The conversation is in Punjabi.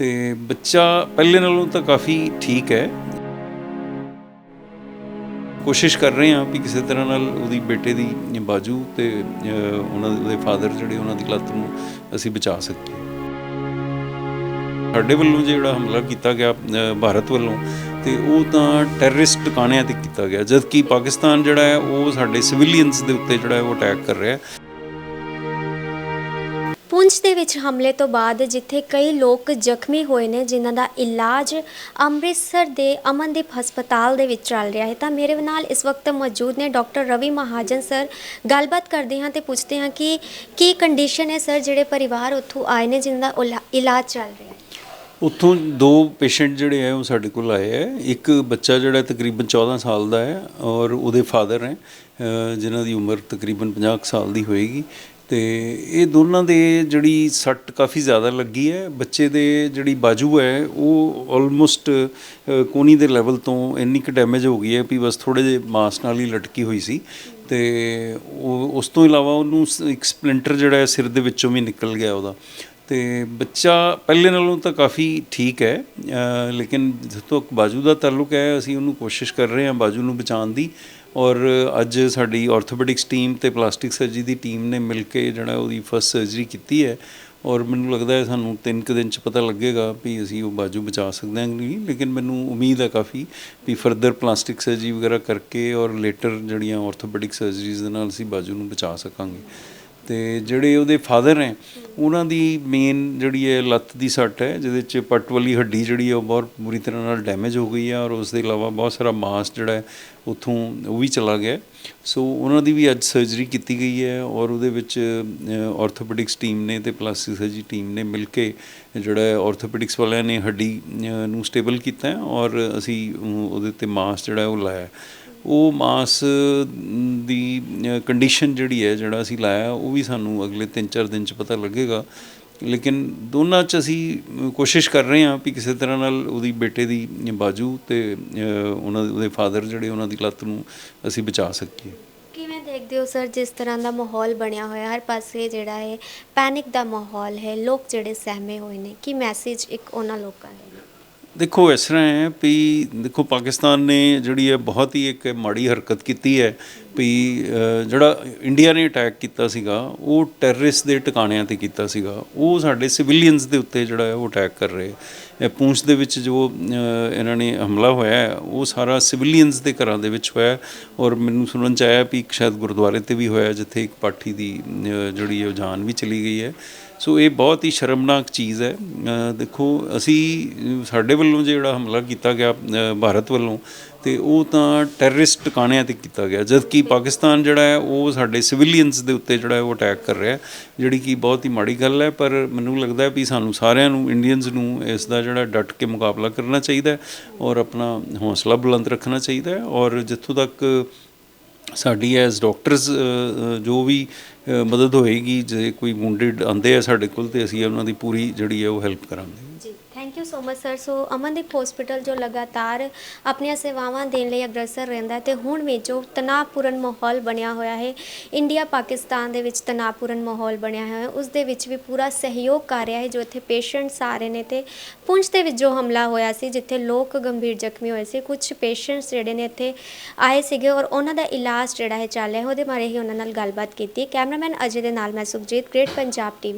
ਤੇ ਬੱਚਾ ਪਹਿਲੇ ਨਾਲੋਂ ਤਾਂ ਕਾਫੀ ਠੀਕ ਹੈ। ਕੋਸ਼ਿਸ਼ ਕਰ ਰਹੇ ਹਾਂ ਵੀ ਕਿਸੇ ਤਰ੍ਹਾਂ ਨਾਲ ਉਹਦੀ ਬੇਟੇ ਦੀ ਬਾਜੂ ਤੇ ਉਹਨਾਂ ਦੇ ਫਾਦਰ ਜਿਹੜੇ ਉਹਨਾਂ ਦੀ ਲੱਤ ਨੂੰ ਅਸੀਂ ਬਚਾ ਸਕੀਏ। ਸਾਡੇ ਵੱਲੋਂ ਜਿਹੜਾ ਹਮਲਾ ਕੀਤਾ ਗਿਆ ਭਾਰਤ ਵੱਲੋਂ, ਤੇ ਉਹ ਤਾਂ ਟੈਰਰਿਸਟ ਟਿਕਾਣਿਆਂ ਤੇ ਕੀਤਾ ਗਿਆ। ਜਦਕਿ ਪਾਕਿਸਤਾਨ ਜਿਹੜਾ ਹੈ, ਉਹ ਸਾਡੇ ਸਿਵਿਲੀਅਨਸ ਦੇ ਉੱਤੇ ਜਿਹੜਾ ਹੈ, ਉਹ ਅਟੈਕ ਕਰ ਰਿਹਾ ਹੈ। ਪੁੰਛ ਦੇ ਵਿੱਚ ਹਮਲੇ ਤੋਂ ਬਾਅਦ ਜਿੱਥੇ ਕਈ ਲੋਕ ਜ਼ਖਮੀ ਹੋਏ ਨੇ ਜਿਨ੍ਹਾਂ ਦਾ ਇਲਾਜ ਅੰਮ੍ਰਿਤਸਰ ਦੇ ਅਮਨਦੀਪ ਹਸਪਤਾਲ ਦੇ ਵਿੱਚ ਚੱਲ ਰਿਹਾ ਹੈ। ਤਾਂ ਮੇਰੇ ਨਾਲ ਇਸ ਵਕਤ ਮੌਜੂਦ ਨੇ ਡਾਕਟਰ ਰਵੀ ਮਹਾਜਨ ਸਰ। ਗੱਲਬਾਤ ਕਰਦੇ ਹਾਂ ਤੇ ਪੁੱਛਦੇ ਹਾਂ ਕਿ ਕੀ ਕੰਡੀਸ਼ਨ ਹੈ ਸਰ ਜਿਹੜੇ ਪਰਿਵਾਰ ਉੱਥੋਂ ਆਏ ਨੇ ਜਿਨ੍ਹਾਂ ਦਾ ਉਲਾ- ਇਲਾਜ ਚੱਲ ਰਿਹਾ ਹੈ? ਉੱਥੋਂ ਦੋ ਪੇਸ਼ੈਂਟ ਜਿਹੜੇ ਹੈ ਉਹ ਸਾਡੇ ਕੋਲ ਆਏ ਹੈ। ਇੱਕ ਬੱਚਾ ਜਿਹੜਾ ਤਕਰੀਬਨ 14 ਸਾਲ ਦਾ ਹੈ ਔਰ ਉਹਦੇ ਫਾਦਰ ਹੈ। ਅ, ਜਿਨ੍ਹਾਂ ਦੀ ਉਮਰ ਤਕਰੀਬਨ 50 ਕੁ ਸਾਲ ਦੀ ਹੋਏਗੀ। ਤੇ ਇਹ ਦੋਨਾਂ ਦੇ ਜਿਹੜੀ ਸੱਟ ਕਾਫੀ ਜ਼ਿਆਦਾ ਲੱਗੀ ਹੈ। ਬੱਚੇ ਦੇ ਜਿਹੜੀ ਬਾਜੂ ਹੈ, ਉਹ ਆਲਮੋਸਟ ਕੋਣੀ ਦੇ ਲੈਵਲ ਤੋਂ ਇੰਨੀ ਕੁ ਡੈਮੇਜ ਹੋ ਗਈ ਹੈ ਵੀ ਬਸ ਥੋੜੇ ਜਿਹੇ ਮਾਸ ਨਾਲ ਹੀ ਲਟਕੀ ਹੋਈ ਸੀ। ਤੇ ਉਹ, ਉਸ ਤੋਂ ਇਲਾਵਾ ਉਹਨੂੰ ਸ- ਇੱਕ ਸਪਲਿੰਟਰ ਜਿਹੜਾ ਹੈ, ਸਿਰ ਦੇ ਵਿੱਚੋਂ ਵੀ ਨਿਕਲ ਗਿਆ ਉਹਦਾ। ਤੇ ਬੱਚਾ ਪਹਿਲੇ ਨਾਲੋਂ ਤਾਂ ਕਾਫੀ ਠੀਕ ਹੈ ਲੇਕਿਨ ਜਿੱਥੋਂ ਤੱਕ ਬਾਜੂ ਦਾ ਤਾਲੁਕ ਹੈ, ਅਸੀਂ ਉਹਨੂੰ ਕੋਸ਼ਿਸ਼ ਕਰ ਰਹੇ ਹਾਂ ਬਾਜੂ ਨੂੰ ਬਚਾਉਣ ਦੀ। ਔਰ ਅੱਜ ਸਾਡੀ ਆਰਥੋਪੈਡਿਕਸ ਟੀਮ ਤੇ ਪਲਾਸਟਿਕ ਸਰਜਰੀ ਦੀ ਟੀਮ ਨੇ ਮਿਲ ਕੇ ਜਿਹੜਾ ਉਹਦੀ ਫਸਟ ਸਰਜਰੀ ਕੀਤੀ ਹੈ। ਔਰ ਮੈਨੂੰ ਲੱਗਦਾ ਹੈ ਸਾਨੂੰ ਤਿੰਨ ਕੁ ਦਿਨ ਚ ਪਤਾ ਲੱਗੇਗਾ ਵੀ ਅਸੀਂ ਉਹ ਬਾਜੂ ਬਚਾ ਸਕਦੇ ਹਾਂ ਕਿ ਨਹੀਂ ਲੇਕਿਨ ਮੈਨੂੰ ਉਮੀਦ ਹੈ ਕਾਫੀ ਵੀ ਫਰਦਰ ਪਲਾਸਟਿਕ ਸਰਜਰੀ ਵਗੈਰਾ ਕਰਕੇ ਔਰ ਲੇਟਰ ਜਿਹੜੀਆਂ ਆਰਥੋਪੈਡਿਕ ਸਰਜਰੀਜ਼ ਦੇ ਨਾਲ ਅਸੀਂ ਬਾਜੂ ਨੂੰ ਬਚਾ ਸਕਾਂਗੇ। ਤੇ ਜਿਹੜੇ ਉਹਦੇ ਫਾਦਰ ਹੈ ਉਹਨਾਂ ਦੀ ਮੇਨ ਜਿਹੜੀ ਹੈ ਲੱਤ ਦੀ ਸੱਟ ਹੈ, ਜਿਹਦੇ ਚ ਪੱਟ ਵਾਲੀ ਹੱਡੀ ਜਿਹੜੀ ਹੈ ਉਹ ਬਹੁਤ ਬੁਰੀ ਤਰ੍ਹਾਂ ਨਾਲ ਡੈਮੇਜ ਹੋ ਗਈ ਹੈ ਔਰ ਉਸ ਦੇ ਇਲਾਵਾ ਬਹੁਤ ਸਾਰਾ ਮਾਸ ਜਿਹੜਾ ਹੈ, ਉੱਥੋਂ ਉਹ ਵੀ ਚਲਾ ਗਿਆ। ਸੋ ਉਹਨਾਂ ਦੀ ਵੀ ਅੱਜ ਸਰਜਰੀ ਕੀਤੀ ਗਈ ਹੈ ਔਰ ਉਹਦੇ ਵਿੱਚ ਆਰਥੋਪੈਡਿਕਸ ਟੀਮ ਨੇ ਤੇ ਪਲਾਸਟਿਕ ਸਰਜਰੀ ਟੀਮ ਨੇ ਮਿਲ ਕੇ ਜਿਹੜਾ ਹੈ ਆਰਥੋਪੈਡਿਕਸ ਵਾਲਿਆਂ ਨੇ ਹੱਡੀ ਨੂੰ ਸਟੇਬਲ ਕੀਤਾ ਔਰ ਅਸੀਂ ਉਹਦੇ ਤੇ ਮਾਸ ਜਿਹੜਾ ਉਹ ਲਾਇਆ ਉਹ ਮਾਸ ਦੀ ਕੰਡੀਸ਼ਨ ਜਿਹੜੀ ਹੈ, ਜਿਹੜਾ ਅਸੀਂ ਲਾਇਆ, ਉਹ ਵੀ ਸਾਨੂੰ ਅਗਲੇ 3-4 ਦਿਨ ਚ ਪਤਾ ਲੱਗੇਗਾ। ਲੇਕਿਨ ਦੋਨਾਂ ਚ ਅਸੀਂ ਕੋਸ਼ਿਸ਼ ਕਰ ਰਹੇ ਹਾਂ ਵੀ ਕਿਸੇ ਤਰ੍ਹਾਂ ਨਾਲ ਉਹਦੀ ਬੇਟੇ ਦੀ ਬਾਜੂ ਤੇ ਉਹਨਾਂ ਦੇ, ਉਹਦੇ ਫਾਦਰ ਜਿਹੜੇ ਉਹਨਾਂ ਦੀ ਲੱਤ ਨੂੰ ਅਸੀਂ ਬਚਾ ਸਕੀਏ। ਕਿਵੇਂ ਦੇਖਦੇ ਹੋ ਸਰ, ਜਿਸ ਤਰ੍ਹਾਂ ਦਾ ਮਾਹੌਲ ਬਣਿਆ ਹੋਇਆ, ਹਰ ਪਾਸੇ ਜਿਹੜਾ ਹੈ ਪੈਨਿਕ ਦਾ ਮਾਹੌਲ ਹੈ, ਲੋਕ ਜਿਹੜੇ ਸਹਿਮੇ ਹੋਏ ਨੇ, ਕੀ ਮੈਸੇਜ ਇੱਕ ਉਹਨਾਂ ਲੋਕਾਂ ਲਈ ਦੇਖੋ, ਇਸ ਤਰ੍ਹਾਂ ਹੈ ਵੀ ਦੇਖੋ, ਪਾਕਿਸਤਾਨ ਨੇ ਜਿਹੜੀ ਹੈ ਬਹੁਤ ਹੀ ਇੱਕ ਮਾੜੀ ਹਰਕਤ ਕੀਤੀ ਹੈ ਵੀ ਜਿਹੜਾ ਇੰਡੀਆ ਨੇ ਅਟੈਕ ਕੀਤਾ ਸੀਗਾ, ਉਹ ਟੈਰਰਿਸਟ ਦੇ ਟਿਕਾਣਿਆਂ ਤੇ ਕੀਤਾ ਸੀਗਾ। ਉਹ ਸਾਡੇ ਸਿਵਿਲੀਅਨਸ ਦੇ ਉੱਤੇ ਜਿਹੜਾ ਹੈ ਉਹ ਅਟੈਕ ਕਰ ਰਹੇ। ਇਹ ਪੂੰਛ ਦੇ ਵਿੱਚ ਜੋ ਇਹਨਾਂ ਨੇ ਹਮਲਾ ਹੋਇਆ ਉਹ ਸਾਰਾ ਸਿਵਿਲੀਅਨਸ ਦੇ ਘਰਾਂ ਦੇ ਵਿੱਚ ਹੋਇਆ ਔਰ ਮੈਨੂੰ ਸੁਣਨ ਚ ਆਇਆ ਵੀ ਇੱਕ ਸ਼ਾਇਦ ਗੁਰਦੁਆਰੇ ਤੇ ਵੀ ਹੋਇਆ, ਜਿੱਥੇ ਇੱਕ ਪਾਠੀ ਦੀ ਜਿਹੜੀ ਹੈ ਉਹ ਜਾਨ ਵੀ ਚਲੀ ਗਈ ਹੈ। ਸੋ ਇਹ ਬਹੁਤ ਹੀ ਸ਼ਰਮਨਾਕ ਚੀਜ਼ ਹੈ। ਦੇਖੋ, ਅਸੀਂ ਸਾਡੇ ਵੱਲੋਂ ਜਿਹੜਾ ਹਮਲਾ ਕੀਤਾ ਗਿਆ ਭਾਰਤ ਵੱਲੋਂ, ਤੇ ਉਹ ਤਾਂ ਟੈਰਰਿਸਟ ਟਿਕਾਣਿਆਂ ਤੇ ਕੀਤਾ ਗਿਆ। ਜਦਕਿ ਪਾਕਿਸਤਾਨ ਜਿਹੜਾ ਹੈ, ਉਹ ਸਾਡੇ ਸਿਵਿਲੀਅਨਸ ਦੇ ਉੱਤੇ ਜਿਹੜਾ ਹੈ, ਉਹ ਅਟੈਕ ਕਰ ਰਿਹਾ ਜਿਹੜੀ ਕਿ ਬਹੁਤ ਹੀ ਮਾੜੀ ਗੱਲ ਹੈ। ਪਰ ਮੈਨੂੰ ਲੱਗਦਾ ਹੈ ਵੀ ਸਾਨੂੰ ਸਾਰਿਆਂ ਨੂੰ, ਇੰਡੀਅਨਸ ਨੂੰ ਇਸ ਦਾ ਜਿਹੜਾ ਡਟ ਕੇ ਮੁਕਾਬਲਾ ਕਰਨਾ ਚਾਹੀਦਾ ਹੈ ਔਰ ਆਪਣਾ ਹੌਸਲਾ ਬੁਲੰਦ ਰੱਖਣਾ ਚਾਹੀਦਾ ਹੈ। ਔਰ ਜਿੱਥੋਂ ਤੱਕ ਸਾਡੀ ਐਜ਼ ਡਾਕਟਰਸ ਜੋ ਵੀ ਮਦਦ ਹੋਏਗੀ, ਜੇ ਕੋਈ ਵੂਨਡਡ ਆਂਦੇ ਆ ਸਾਡੇ ਕੋਲ ਤੇ ਅਸੀਂ ਉਹਨਾਂ ਦੀ ਪੂਰੀ ਜਿਹੜੀ ਹੈ ਉਹ ਹੈਲਪ ਕਰਾਂਗੇ। ਜੀ। Thank you so much sir so Amandeep hospital ਜੋ ਲਗਾਤਾਰ ਆਪਣੀਆਂ ਸੇਵਾਵਾਂ ਦੇਣ ਲਈ ਅਗਰਸਰ ਰਹਿੰਦਾ ਹੈ ਤੇ ਹੁਣ ਵੀ ਜੋ ਤਣਾਅਪੂਰਨ ਮਾਹੌਲ ਬਣਿਆ ਹੋਇਆ ਹੈ ਇੰਡੀਆ ਪਾਕਿਸਤਾਨ ਦੇ ਵਿੱਚ ਤਣਾਅਪੂਰਨ ਮਾਹੌਲ ਬਣਿਆ ਹੋਇਆ ਹੈ, ਉਸ ਦੇ ਵਿੱਚ ਵੀ ਪੂਰਾ ਸਹਿਯੋਗ ਕਰ ਰਿਹਾ ਹੈ ਜੋ ਇੱਥੇ ਪੇਸ਼ੈਂਟਸ ਆ ਰਹੇ ਨੇ ਤੇ ਪੁੰਛ ਦੇ ਵਿੱਚ ਜੋ ਹਮਲਾ ਹੋਇਆ ਸੀ, ਜਿੱਥੇ ਲੋਕ ਗੰਭੀਰ ਜ਼ਖਮੀ ਹੋਏ ਸੀ ਕੁਝ ਪੇਸ਼ੈਂਟਸ ਜਿਹੜੇ ਨੇ ਇੱਥੇ ਆਏ ਸੀਗੇ ਔਰ ਉਹਨਾਂ ਦਾ ਇਲਾਜ ਜਿਹੜਾ ਹੈ ਚੱਲ ਰਿਹਾ ਉਹਦੇ ਬਾਰੇ ਹੀ ਉਹਨਾਂ ਨਾਲ ਗੱਲਬਾਤ ਕੀਤੀ ਕੈਮਰਾਮੈਨ ਅਜੇ ਦੇ ਨਾਲ ਮੈਂ ਸੁਖਜੀਤ ਗ੍ਰੇਟ ਪੰਜਾਬ ਟੀਵੀ